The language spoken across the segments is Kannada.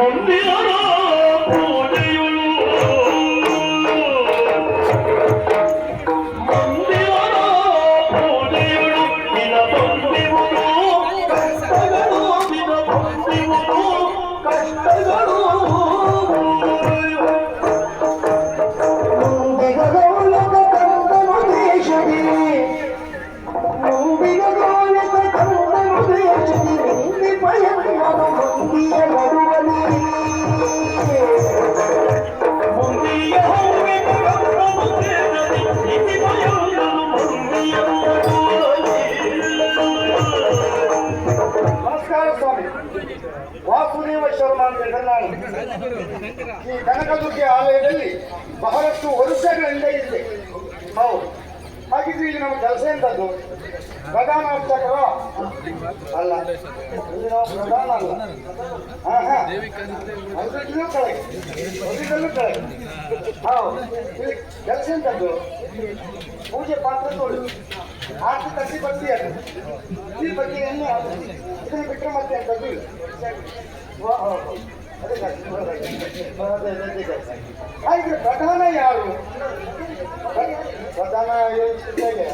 Mon Dieu ಸ್ವಾಮಿ. ವಾಸುದೇವ ಶರ್ಮ ಅಂತ ಹೇಳಿದ್ರೆ ನಾನು. ಈ ಕನಕದುರ್ಗೆ ಆಲಯದಲ್ಲಿ ಬಹಳಷ್ಟು ವರ್ಷಗಳಿಂದ ಇದ್ದೆ ಹೌದು ಹಾಗಿದ್ರೆ ಇಲ್ಲಿ ನಮ್ಮ ಕೆಲಸ ಎಂತದ್ದು? ಪ್ರಧಾನ ಅರ್ಚಕರ ಅಲ್ಲ. ಇದು ಪ್ರಧಾನ ಅಲ್ಲ. ಹಾ ಹಾ. ಅದರಲ್ಲೂ ಕೆಳಗೆ ಅದರಲ್ಲೂ ಕೆಳಗೆ ಹೌದು. ಇಲ್ಲಿ ಕೆಲಸ ಎಂತದ್ದು? ಪೂಜೆ ಪಾತ್ರ ತೋಳು ಆರ್ತಿ ತಟ್ಟಿ ಬರ್ತೀಯ ಈ ಅದು ಇದನ್ನು ಬಿಟ್ಟರೆ ಮತ್ತೆ ಎಂತದ್ದು ಇಲ್ಲ ವಾ, ಹಾ, ಹಾ. ಅದೇ ಕೆಲಸ, ಅದೇ, ಅದೇ, ಅದೇ ಕೆಲಸ. ಹಾಗಿದ್ರೆ ಪ್ರಧಾನ ಯಾರು ಪ್ರಧಾನ ಹೇಗೆ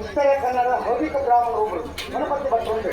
ಉತ್ತರ ಕನ್ನಡ ಹೌದಿಕ ಬ್ರಾಹ್ಮಣರು ಒಬ್ಬರು ಗಣಪತಿ ಅಂತ